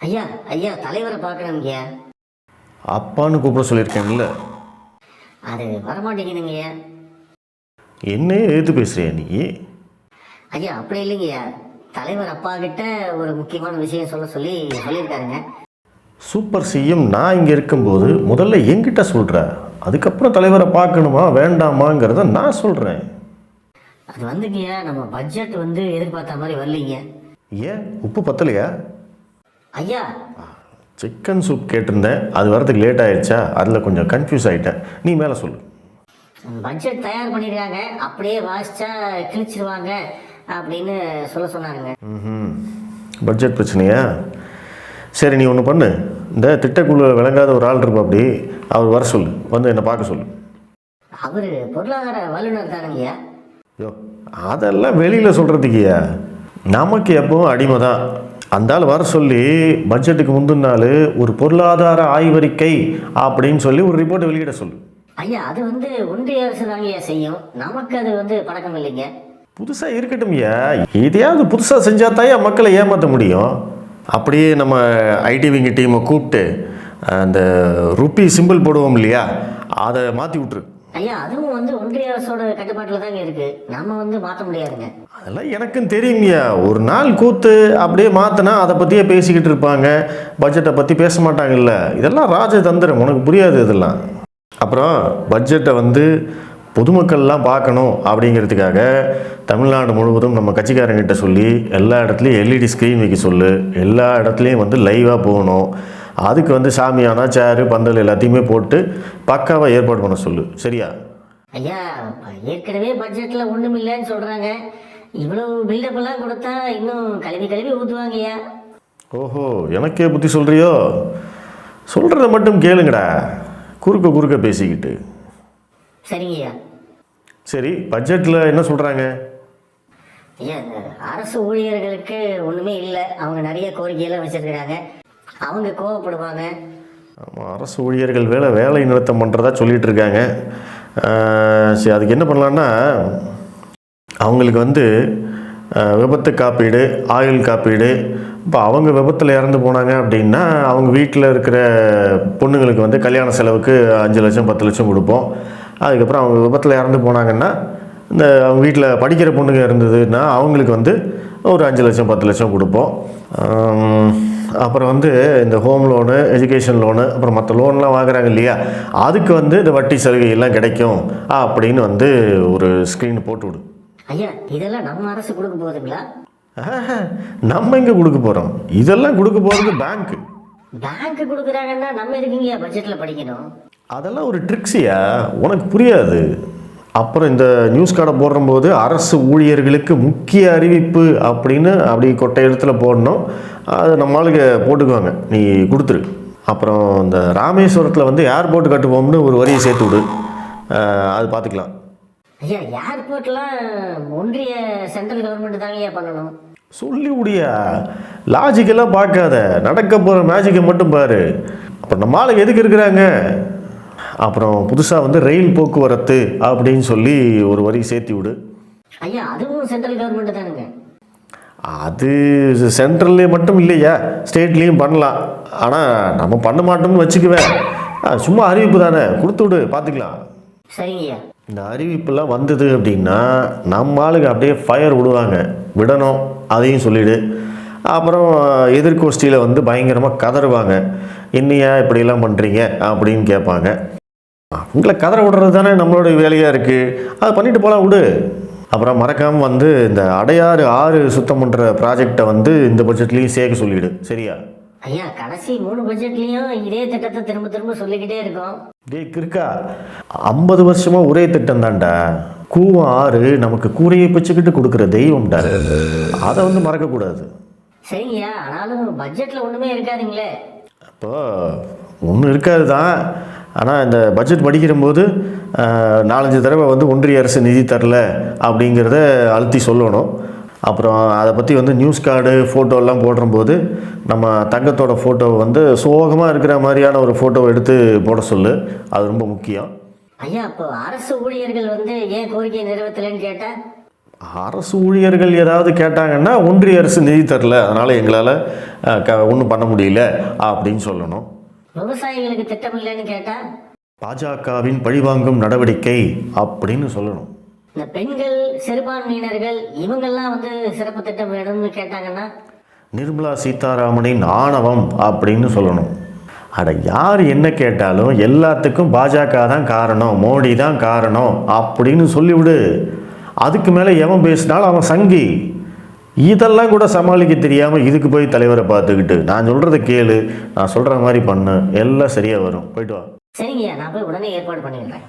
ஐயா ஐயா தலைவரை பார்க்கணுங்கய்யா அப்பான்னு கூப்பிட சொல்லியிருக்கேன்ல. அது வரமாட்டேங்குதுங்கய்யா என்ன ஏத்து பேசுறியா நீ? ஐயா அப்படி இல்லைங்கய்யா தலைவர் அப்பா கிட்ட ஒரு முக்கியமான விஷயம் சொல்ல சொல்லி சொல்லியிருக்காருங்க. சூப்பர் சிஎம் நான் இங்கே இருக்கும்போது முதல்ல என்கிட்ட சொல்கிற அதுக்கப்புறம் தலைவரை பார்க்கணுமா வேண்டாமாங்கிறத நான் சொல்கிறேன் அது வந்துங்கய்யா நம்ம பட்ஜெட் வந்து எதிர்பார்த்த மாதிரி வரலைங்க. ஏன்? உப்பு பத்தலையா? ஐயா. சிக்கன் சூப் கேட்டிருந்தேன். அது வரதுக்கு லேட் ஆயிடுச்சா? அதில் கொஞ்சம் கன்ஃபியூஸ் ஆகிட்டேன் நீ மேலே சொல்லு. பட்ஜெட் தயார் பண்ணியிருக்காங்க அப்படியே வாசிச்சா கிழிச்சிருவாங்க அப்படின்னு சொல்ல சொன்னாருங்க. ம் பட்ஜெட் பிரச்சனையா? சரி நீ ஒன்று பண்ணு. இந்த திட்டக்குழு விளங்காத ஒரு ஆள் இருப்பா அப்படி. அவர் வர சொல்லு. வந்து என்னை பார்க்க சொல்லு. அவர் பொருளாதார வல்லுநர் தானுங்கய்யா யோ அதெல்லாம் வெளியில் சொல்கிறதுக்கியா நமக்கு எப்பவும் அடிமை தான் அந்த ஆள் வர சொல்லி பட்ஜெட்டுக்கு முந்தின நாள் ஒரு பொருளாதார ஆய்வறிக்கை அப்படின்னு சொல்லி ஒரு ரிப்போர்ட்டை வெளியிட சொல்லு. ஐயா அது வந்து ஒன்றிய அரசு தாங்கய்யா செய்யும். நமக்கு அது வந்து பழக்கம் இல்லைங்க. புதுசாக இருக்கட்டும்யா எதையாவது புதுசாக செஞ்சால் தான் மக்களை ஏமாற்ற முடியும்? அப்படியே நம்ம ஐடி விங்க டீமை கூப்பிட்டு அந்த ருப்பி சிம்பிள் போடுவோம் இல்லையா? அதை மாற்றி விட்ரு ஐயா அதுவும் வந்து ஒன்றிய அரசோட கட்டுப்பாட்டில் தாங்க இருக்கு. நம்ம வந்து மாற்ற முடியாதுங்க. அதெல்லாம் எனக்கும் தெரியுங்கய்யா ஒரு நாள் கூத்து அப்படியே மாற்றினா அதை பற்றியே பேசிக்கிட்டு இருப்பாங்க. பட்ஜெட்டை பற்றி பேச மாட்டாங்கல்ல. இதெல்லாம் ராஜதந்திரம். உனக்கு புரியாது இதெல்லாம். அப்புறம் பட்ஜெட்டை வந்து பொதுமக்கள்லாம் பார்க்கணும் அப்படிங்கிறதுக்காக தமிழ்நாடு முழுவதும் நம்ம கட்சிக்காரங்கிட்ட சொல்லி எல்லா இடத்துலையும் எல்இடி ஸ்க்ரீன் வைக்க சொல்லு. எல்லா இடத்துலையும் வந்து லைவாக போகணும். அதுக்கு வந்து சாமியானா சேரு பந்தல் எல்லாத்தையுமே போட்டு பக்காவாக ஏற்பாடு பண்ண சொல்லு. சரியா? ஐயா ஏற்கனவே பட்ஜெட்ல ஒண்ணும் இல்லைன்னு சொல்றாங்க. இவ்வளவு பில்டப் எல்லாம் கொடுத்தா இன்னும் கழுவி கழுவி ஊத்துவாங்க ஐயா. ஓஹோ எனக்கே புத்தி சொல்கிறியோ சொல்கிறத மட்டும் கேளுங்கடா. குறுக்க குறுக்க பேசிக்கிட்டு. சரிங்க ஐயா. சரி பட்ஜெட்டில் என்ன சொல்கிறாங்க அரசு ஊழியர்களுக்கு ஒண்ணுமே இல்லை. அவங்க நிறைய கோரிக்கையெல்லாம் வச்சிருக்கிறாங்க. அவங்க கோவப்படுவாங்க. ஆமாம் அரசு ஊழியர்கள் வேலை வேலை நிறுத்தம் பண்ணுறதா சொல்லிட்டு இருக்காங்க. சரி அதுக்கு என்ன பண்ணலான்னா அவங்களுக்கு வந்து விபத்து காப்பீடு ஆயுள் காப்பீடு. இப்போ அவங்க விபத்தில் இறந்து போனாங்க அப்படின்னா அவங்க வீட்டில் இருக்கிற பொண்ணுங்களுக்கு வந்து கல்யாண செலவுக்கு அஞ்சு லட்சம் பத்து லட்சம் கொடுப்போம். அதுக்கப்புறம் அவங்க விபத்தில் இறந்து போனாங்கன்னா இந்த அவங்க வீட்டில் படிக்கிற பொண்ணுங்க இருந்ததுன்னா அவங்களுக்கு வந்து ஒரு அஞ்சு லட்சம் பத்து லட்சம் கொடுப்போம். அப்புறம் வந்து இந்த ஹோம் லோனு எஜுகேஷன் லோனு அப்புறம் மற்ற லோன்லாம் வாங்குறாங்க இல்லையா? அதுக்கு வந்து இந்த வட்டி சலுகை எல்லாம் கிடைக்கும் அப்படின்னு வந்து ஒரு ஸ்க்ரீன் போட்டு விடு. ஐயா இதெல்லாம் நம்ம அரசு கொடுக்க போகுதுங்களா நம்ம எங்கே கொடுக்க போகிறோம் இதெல்லாம் கொடுக்க போகிறது பேங்க்கு பேங்க் கொடுக்குறாங்கன்னா நம்ம எதுக்குங்க பட்ஜெட்ல படிக்கணும்? அதெல்லாம் ஒரு ட்ரிக்ஸியா உனக்கு புரியாது. அப்புறம் இந்த நியூஸ் கார்டை போடும்போது அரசு ஊழியர்களுக்கு முக்கிய அறிவிப்பு அப்படின்னு அப்படி கொட்டை எழுத்துல போடணும். அது நம்ம ஆளுங்க போட்டுக்குவாங்க. நீ கொடுத்துரு. அப்புறம் இந்த ராமேஸ்வரத்தில் வந்து ஏர்போர்ட் கட்டுவோம்னு ஒரு வரியை சேர்த்து விடு. அது பார்த்துக்கலாம் ஐயா ஏர்போர்ட்லாம் ஒன்றிய சென்ட்ரல் கவர்மெண்ட் தாங்க பண்ணணும். சொல்லி விடியா. லாஜிக்கெல்லாம் பார்க்காத. நடக்க போகிற மேஜிக்கை மட்டும் பாரு. அப்புறம் நம்ம ஆளுங்க எதுக்கு இருக்கிறாங்க? அப்புறம் புதுசாக வந்து ரயில் போக்குவரத்து அப்படின்னு சொல்லி ஒரு வரி சேர்த்தி விடு. ஐயா அதுவும் சென்ட்ரல் கவர்மெண்ட் தானுங்க. அது சென்ட்ரல்லே மட்டும் இல்லையா? ஸ்டேட்லேயும் பண்ணலாம். ஆனால் நம்ம பண்ண மாட்டோம்னு வச்சுக்குவேன். சும்மா அறிவிப்பு தானே. கொடுத்து விடு பார்த்துக்கலாம். சரிங்க ஐயா. இந்த அறிவிப்புலாம் வந்தது அப்படின்னா நம்ம ஆளுங்க அப்படியே ஃபயர் விடுவாங்க. விடணும் அதையும் சொல்லிடு. அப்புறம் எதிர்கோஷ்டியில் வந்து பயங்கரமாக கதறுவாங்க. என்னையா இப்படியெல்லாம் பண்ணுறீங்க அப்படின்னு கேட்பாங்க. உங்களை கதற விடுறது தானே நம்மளோட வேலையாக இருக்குது அதை பண்ணிட்டு போகலாம் விடு. அப்புறம் மறக்காமல் வந்து இந்த அடையாறு ஆறு சுத்தம் பண்ணுற ப்ராஜெக்டை வந்து இந்த பட்ஜெட்லேயும் சேர்க்க சொல்லிவிடு சரியா? ஐயா கடைசி மூணு பட்ஜெட்லயும் இதே திட்டத்தை திரும்ப திரும்ப சொல்லிக்கிட்டே இருக்கோம். டேய் கிறுக்கா. ஐம்பது வருஷமா ஒரே திட்டம் தான்டா. கூவம் ஆறு நமக்கு கூரையை பிச்சுக்கிட்டு கொடுக்குற தெய்வம்டா. அதை வந்து மறக்கக்கூடாது. சரிங்கய்யா ஆனாலும் பட்ஜெட்ல ஒண்ணுமே இருக்காதுங்களே. அப்போ ஒன்றும் இருக்காது தான் ஆனால் இந்த பட்ஜெட் படிக்கிறம்போது ஆஹ், நாலஞ்சு தடவை வந்து ஒன்றிய அரசு நிதி தரல அப்படிங்கிறத அழுத்தி சொல்லணும். அப்புறம் அதை பற்றி வந்து நியூஸ் கார்டு ஃபோட்டோலாம் போடும்போது நம்ம தங்கத்தோட ஃபோட்டோவை வந்து சோகமாக இருக்கிற மாதிரியான ஒரு ஃபோட்டோவை எடுத்து போட சொல்லு. அது ரொம்ப முக்கியம். ஐயா அப்போ அரசு ஊழியர்கள் வந்து ஏன் கோரிக்கை நிறைவேற்றலைன்னு கேட்டா? அரசு ஊழியர்கள் ஏதாவது கேட்டாங்கன்னா ஒன்றிய அரசு நிதி தரல. அதனால் எங்களால் ஒன்றும் பண்ண முடியல அப்படின்னு சொல்லணும். விவசாயிகளுக்கு திட்டம் இல்லைன்னு கேட்டா பாஜகவின் பழிவாங்கும் நடவடிக்கை அப்படின்னு சொல்லணும். இந்த பெண்கள் சிறுபான்மையினர்கள் இவங்கெல்லாம் வந்து சிறப்பு திட்டம் வேணும்னு கேட்டாங்கன்னா நிர்மலா சீதாராமனின் ஆணவம் அப்படின்னு சொல்லணும். அட யார் என்ன கேட்டாலும் எல்லாத்துக்கும் பாஜக தான் காரணம் மோடி தான் காரணம் அப்படின்னு சொல்லிவிடு. அதுக்கு மேலே எவன் பேசினாலும் அவன் சங்கி. இதெல்லாம் கூட சமாளிக்க தெரியாமல் இதுக்கு போய் தலைவரை பார்த்துக்கிட்டு நான் சொல்கிறத கேளு நான் சொல்கிற மாதிரி பண்ணு எல்லாம் சரியாக வரும். போயிட்டு வா. சரிங்கய்யா நான் போய் உடனே ஏற்பாடு பண்ணிடுறேன்